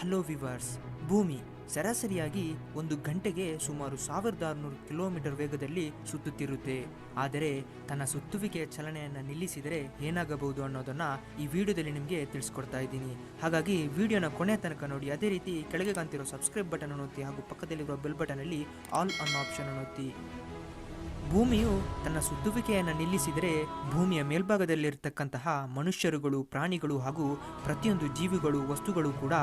Hello viewers ಭೂಮಿ ಸರಾಸರಿಯಾಗಿ ಒಂದು ಗಂಟೆಗೆ ಸುಮಾರು ಸಾವಿರದ ಆರುನೂರು ಕಿಲೋಮೀಟರ್ ವೇಗದಲ್ಲಿ ಸುತ್ತುತ್ತಿರುತ್ತೆ. ಆದರೆ ತನ್ನ ಸುತ್ತುವಿಕೆಯ ಚಲನೆಯನ್ನು ನಿಲ್ಲಿಸಿದರೆ ಏನಾಗಬಹುದು ಅನ್ನೋದನ್ನ ಈ ವಿಡಿಯೋದಲ್ಲಿ ನಿಮಗೆ ತಿಳಿಸ್ಕೊಡ್ತಾ ಇದ್ದೀನಿ. ಹಾಗಾಗಿ ವಿಡಿಯೋನ ಕೊನೆ ತನಕ ನೋಡಿ, ಅದೇ ರೀತಿ ಕೆಳಗೆ ಕಾಣ್ತಿರೋ ಸಬ್ಸ್ಕ್ರೈಬ್ ಬಟನ್ ಅನ್ನು ಹಾಗೂ ಪಕ್ಕದಲ್ಲಿರುವ ಬೆಲ್ ಬಟನ್ ಅಲ್ಲಿ ಆಲ್ ಅನ್ನೋ ಆಪ್ಷನ್ ಅನ್ನು ಒತ್ತಿ. ಭೂಮಿಯು ತನ್ನ ಸುತ್ತುವಿಕೆಯನ್ನು ನಿಲ್ಲಿಸಿದರೆ ಭೂಮಿಯ ಮೇಲ್ಭಾಗದಲ್ಲಿರ್ತಕ್ಕಂತಹ ಮನುಷ್ಯರುಗಳು, ಪ್ರಾಣಿಗಳು ಹಾಗೂ ಪ್ರತಿಯೊಂದು ಜೀವಿಗಳು, ವಸ್ತುಗಳು ಕೂಡ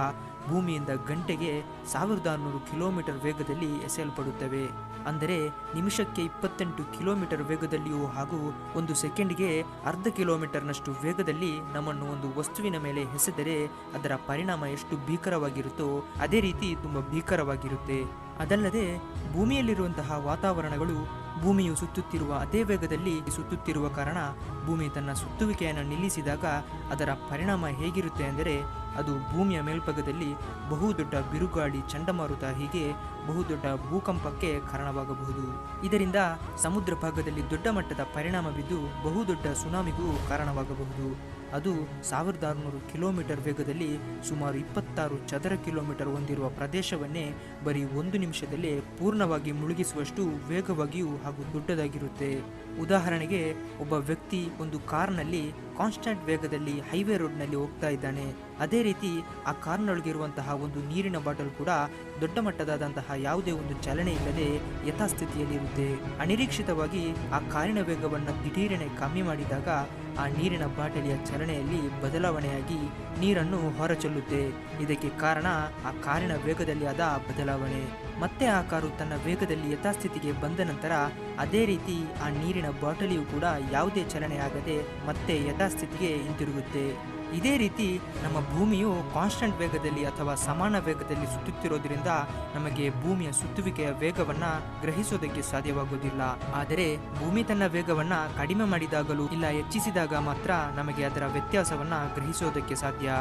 ಭೂಮಿಯಿಂದ ಗಂಟೆಗೆ ಸಾವಿರದ ಆರುನೂರು ಕಿಲೋಮೀಟರ್ ವೇಗದಲ್ಲಿ ಎಸೆಯಲ್ಪಡುತ್ತವೆ. ಅಂದರೆ ನಿಮಿಷಕ್ಕೆ ಇಪ್ಪತ್ತೆಂಟು ಕಿಲೋಮೀಟರ್ ವೇಗದಲ್ಲಿಯೂ ಹಾಗೂ ಒಂದು ಸೆಕೆಂಡ್ಗೆ ಅರ್ಧ ಕಿಲೋಮೀಟರ್ನಷ್ಟು ವೇಗದಲ್ಲಿ ನಮ್ಮನ್ನು ಒಂದು ವಸ್ತುವಿನ ಮೇಲೆ ಎಸೆದರೆ ಅದರ ಪರಿಣಾಮ ಎಷ್ಟು ಭೀಕರವಾಗಿರುತ್ತೋ ಅದೇ ರೀತಿ ತುಂಬ ಭೀಕರವಾಗಿರುತ್ತೆ. ಅದಲ್ಲದೆ ಭೂಮಿಯಲ್ಲಿರುವಂತಹ ವಾತಾವರಣಗಳು ಭೂಮಿಯು ಸುತ್ತುತ್ತಿರುವ ಅದೇ ವೇಗದಲ್ಲಿ ಸುತ್ತುತ್ತಿರುವ ಕಾರಣ ಭೂಮಿ ತನ್ನ ಸುತ್ತುವಿಕೆಯನ್ನು ನಿಲ್ಲಿಸಿದಾಗ ಅದರ ಪರಿಣಾಮ ಹೇಗಿರುತ್ತೆ ಅಂದರೆ ಅದು ಭೂಮಿಯ ಮೇಲ್ಭಾಗದಲ್ಲಿ ಬಹುದೊಡ್ಡ ಬಿರುಗಾಳಿ ಚಂಡಮಾರುತ ಹೀಗೆ ಬಹುದೊಡ್ಡ ಭೂಕಂಪಕ್ಕೆ ಕಾರಣವಾಗಬಹುದು. ಇದರಿಂದ ಸಮುದ್ರ ಭಾಗದಲ್ಲಿ ದೊಡ್ಡ ಮಟ್ಟದ ಪರಿಣಾಮ ಬಿದ್ದು ಬಹುದೊಡ್ಡ ಸುನಾಮಿಗೂ ಕಾರಣವಾಗಬಹುದು. ಅದು ಸಾವಿರದ ಆರುನೂರು ಕಿಲೋಮೀಟರ್ ವೇಗದಲ್ಲಿ ಸುಮಾರು ಇಪ್ಪತ್ತಾರು ಚದರ ಕಿಲೋಮೀಟರ್ ಹೊಂದಿರುವ ಪ್ರದೇಶವನ್ನೇ ಬರೀ ಒಂದು ನಿಮಿಷದಲ್ಲೇ ಪೂರ್ಣವಾಗಿ ಮುಳುಗಿಸುವಷ್ಟು ವೇಗವಾಗಿಯೂ ಹಾಗೂ ದೊಡ್ಡದಾಗಿರುತ್ತೆ. ಉದಾಹರಣೆಗೆ, ಒಬ್ಬ ವ್ಯಕ್ತಿ ಒಂದು ಕಾರ್ನಲ್ಲಿ ಕಾನ್ಸ್ಟಂಟ್ ವೇಗದಲ್ಲಿ ಹೈವೇ ರೋಡ್ನಲ್ಲಿ ಹೋಗ್ತಾ ಇದ್ದಾನೆ. ಅದೇ ರೀತಿ ಆ ಕಾರ್ನೊಳಗಿರುವಂತಹ ಒಂದು ನೀರಿನ ಬಾಟಲ್ ಕೂಡ ದೊಡ್ಡ ಮಟ್ಟದಾದಂತಹ ಯಾವುದೇ ಒಂದು ಚಲನೆ ಇಲ್ಲದೆ ಯಥಾಸ್ಥಿತಿಯಲ್ಲಿರುತ್ತೆ. ಅನಿರೀಕ್ಷಿತವಾಗಿ ಆ ಕಾರಿನ ವೇಗವನ್ನು ದಿಢೀರನೆ ಕಮ್ಮಿ ಮಾಡಿದಾಗ ಆ ನೀರಿನ ಬಾಟಲಿಯ ಚಲನೆಯಲ್ಲಿ ಬದಲಾವಣೆಯಾಗಿ ನೀರನ್ನು ಹೊರಚೆಲ್ಲುತ್ತೆ. ಇದಕ್ಕೆ ಕಾರಣ ಆ ಕಾರಿನ ವೇಗದಲ್ಲಿ ಆದ ಬದಲಾವಣೆ. ಮತ್ತೆ ಆ ಕಾರು ತನ್ನ ವೇಗದಲ್ಲಿ ಯಥಾಸ್ಥಿತಿಗೆ ಬಂದ ನಂತರ ಅದೇ ರೀತಿ ಆ ನೀರಿನ ಬಾಟಲಿಯು ಕೂಡ ಯಾವುದೇ ಚಲನೆ ಆಗದೆ ಮತ್ತೆ ಯಥಾಸ್ಥಿತಿಗೆ ಹಿಂತಿರುಗುತ್ತೆ ಇದೇ ರೀತಿ ನಮ್ಮ ಭೂಮಿಯು ಕಾನ್ಸ್ಟೆಂಟ್ ವೇಗದಲ್ಲಿ ಅಥವಾ ಸಮಾನ ವೇಗದಲ್ಲಿ ಸುತ್ತುತ್ತಿರೋದ್ರಿಂದ ನಮಗೆ ಭೂಮಿಯ ಸುತ್ತುವಿಕೆಯ ವೇಗವನ್ನ ಗ್ರಹಿಸೋದಕ್ಕೆ ಸಾಧ್ಯವಾಗುವುದಿಲ್ಲ. ಆದರೆ ಭೂಮಿ ತನ್ನ ವೇಗವನ್ನ ಕಡಿಮೆ ಮಾಡಿದಾಗಲೂ ಇಲ್ಲ ಹೆಚ್ಚಿಸಿದಾಗ ಮಾತ್ರ ನಮಗೆ ಅದರ ವ್ಯತ್ಯಾಸವನ್ನ ಗ್ರಹಿಸೋದಕ್ಕೆ ಸಾಧ್ಯ.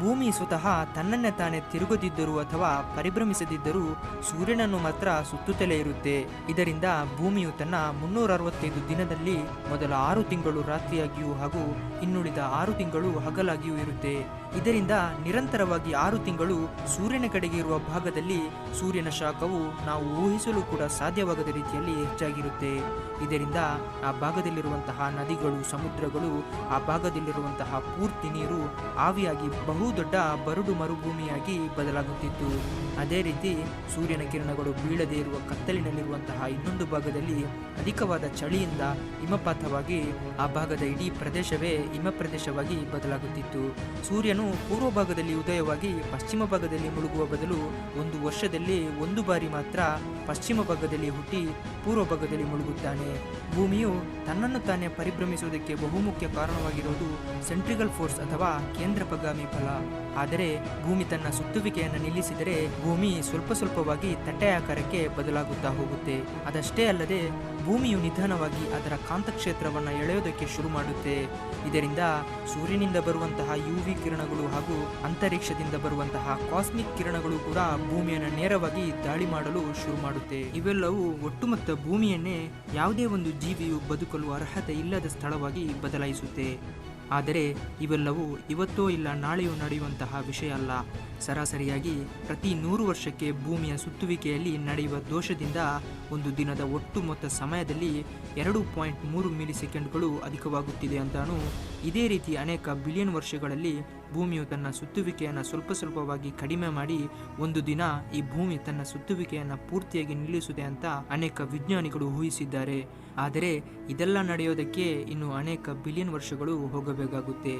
ಭೂಮಿ ಸ್ವತಃ ತನ್ನನ್ನೇ ತಾನೇ ತಿರುಗದಿದ್ದರೂ ಅಥವಾ ಪರಿಭ್ರಮಿಸದಿದ್ದರೂ ಸೂರ್ಯನನ್ನು ಮಾತ್ರ ಸುತ್ತುತ್ತಲೇ ಇರುತ್ತೆ. ಇದರಿಂದ ಭೂಮಿಯು ತನ್ನ ಮುನ್ನೂರ ಅರವತ್ತೈದು ದಿನದಲ್ಲಿ ಮೊದಲ ಆರು ತಿಂಗಳು ರಾತ್ರಿಯಾಗಿಯೂ ಹಾಗೂ ಇನ್ನುಳಿದ ಆರು ತಿಂಗಳು ಹಗಲಾಗಿಯೂ ಇರುತ್ತೆ. ಇದರಿಂದ ನಿರಂತರವಾಗಿ ಆರು ತಿಂಗಳು ಸೂರ್ಯನ ಕಡೆಗೆ ಇರುವ ಭಾಗದಲ್ಲಿ ಸೂರ್ಯನ ಶಾಖವು ನಾವು ಊಹಿಸಲು ಕೂಡ ಸಾಧ್ಯವಾಗದ ರೀತಿಯಲ್ಲಿ ಹೆಚ್ಚಾಗಿರುತ್ತೆ. ಇದರಿಂದ ಆ ಭಾಗದಲ್ಲಿರುವಂತಹ ನದಿಗಳು, ಸಮುದ್ರಗಳು, ಆ ಭಾಗದಲ್ಲಿರುವಂತಹ ಪೂರ್ತಿ ನೀರು ಆವಿಯಾಗಿ ಬಹುದೊಡ್ಡ ಬರಡು ಮರುಭೂಮಿಯಾಗಿ ಬದಲಾಗುತ್ತಿತ್ತು. ಅದೇ ರೀತಿ ಸೂರ್ಯನ ಕಿರಣಗಳು ಬೀಳದೇ ಇರುವ ಕತ್ತಲಿನಲ್ಲಿರುವಂತಹ ಇನ್ನೊಂದು ಭಾಗದಲ್ಲಿ ಅಧಿಕವಾದ ಚಳಿಯಿಂದ ಹಿಮಪಾತವಾಗಿ ಆ ಭಾಗದ ಇಡೀ ಪ್ರದೇಶವೇ ಹಿಮ ಪ್ರದೇಶವಾಗಿ ಬದಲಾಗುತ್ತಿತ್ತು. ಸೂರ್ಯನು ಪೂರ್ವ ಭಾಗದಲ್ಲಿ ಉದಯವಾಗಿ ಪಶ್ಚಿಮ ಭಾಗದಲ್ಲಿ ಮುಳುಗುವ ಬದಲು ಒಂದು ವರ್ಷದಲ್ಲಿ ಒಂದು ಬಾರಿ ಮಾತ್ರ ಪಶ್ಚಿಮ ಭಾಗದಲ್ಲಿ ಹುಟ್ಟಿ ಪೂರ್ವ ಭಾಗದಲ್ಲಿ ಮುಳುಗುತ್ತಾನೆ. ಭೂಮಿಯು ತನ್ನನ್ನು ತಾನೇ ಪರಿಭ್ರಮಿಸುವುದಕ್ಕೆ ಬಹುಮುಖ್ಯ ಕಾರಣವಾಗಿರುವುದು ಸೆಂಟ್ರಿಗಲ್ ಫೋರ್ಸ್ ಅಥವಾ ಕೇಂದ್ರಪಗಾಮಿ ಫಲ. ಆದರೆ, ಭೂಮಿ ತನ್ನ ಸುತ್ತುವಿಕೆಯನ್ನು ನಿಲ್ಲಿಸಿದರೆ ಭೂಮಿ ಸ್ವಲ್ಪ ಸ್ವಲ್ಪವಾಗಿ ತಟ್ಟೆಯಾಕಾರಕ್ಕೆ ಬದಲಾಗುತ್ತಾ ಹೋಗುತ್ತೆ. ಅದಷ್ಟೇ ಅಲ್ಲದೆ, ಭೂಮಿಯು ನಿಧಾನವಾಗಿ ಅದರ ಕಾಂತಕ್ಷೇತ್ರವನ್ನು ಎಳೆಯೋದಕ್ಕೆ ಶುರು ಮಾಡುತ್ತೆ. ಇದರಿಂದ ಸೂರ್ಯನಿಂದ ಬರುವಂತಹ ಯು ವಿ ಕಿರಣಗಳು ಹಾಗೂ ಅಂತರಿಕ್ಷದಿಂದ ಬರುವಂತಹ ಕಾಸ್ಮಿಕ್ ಕಿರಣಗಳು ಕೂಡ ಭೂಮಿಯನ್ನು ನೇರವಾಗಿ ದಾಳಿ ಮಾಡಲು ಶುರು ಮಾಡುತ್ತೆ. ಇವೆಲ್ಲವೂ ಒಟ್ಟುಮೊತ್ತ ಭೂಮಿಯನ್ನೇ ಯಾವುದೇ ಒಂದು ಜೀವಿಯು ಬದುಕಲು ಅರ್ಹತೆ ಇಲ್ಲದ ಸ್ಥಳವಾಗಿ ಬದಲಾಯಿಸುತ್ತೆ. ಆದರೆ ಇವೆಲ್ಲವೂ ಇವತ್ತೋ ಇಲ್ಲ ನಾಳೆಯೂ ನಡೆಯುವಂತಹ ವಿಷಯ ಅಲ್ಲ. ಸರಾಸರಿಯಾಗಿ ಪ್ರತಿ ನೂರು ವರ್ಷಕ್ಕೆ ಭೂಮಿಯ ಸುತ್ತುವಿಕೆಯಲ್ಲಿ ನಡೆಯುವ ದೋಷದಿಂದ ಒಂದು ದಿನದ ಒಟ್ಟು ಮೊತ್ತ ಸಮಯದಲ್ಲಿ ಎರಡು ಪಾಯಿಂಟ್ ಮೂರು ಮಿಲಿ ಸೆಕೆಂಡ್ಗಳು ಅಧಿಕವಾಗುತ್ತಿದೆ ಅಂತಾನು ಇದೇ ರೀತಿ ಅನೇಕ ಬಿಲಿಯನ್ ವರ್ಷಗಳಲ್ಲಿ ಭೂಮಿಯು ತನ್ನ ಸುತ್ತುವಿಕೆಯನ್ನು ಸ್ವಲ್ಪ ಸ್ವಲ್ಪವಾಗಿ ಕಡಿಮೆ ಮಾಡಿ ಒಂದು ದಿನ ಈ ಭೂಮಿ ತನ್ನ ಸುತ್ತುವಿಕೆಯನ್ನು ಪೂರ್ತಿಯಾಗಿ ನಿಲ್ಲಿಸುತ್ತೆ ಅಂತ ಅನೇಕ ವಿಜ್ಞಾನಿಗಳು ಊಹಿಸಿದ್ದಾರೆ. ಆದರೆ ಇದೆಲ್ಲ ನಡೆಯೋದಕ್ಕೆ ಇನ್ನು ಅನೇಕ ಬಿಲಿಯನ್ ವರ್ಷಗಳು ಹೋಗಬೇಕಾಗುತ್ತೆ.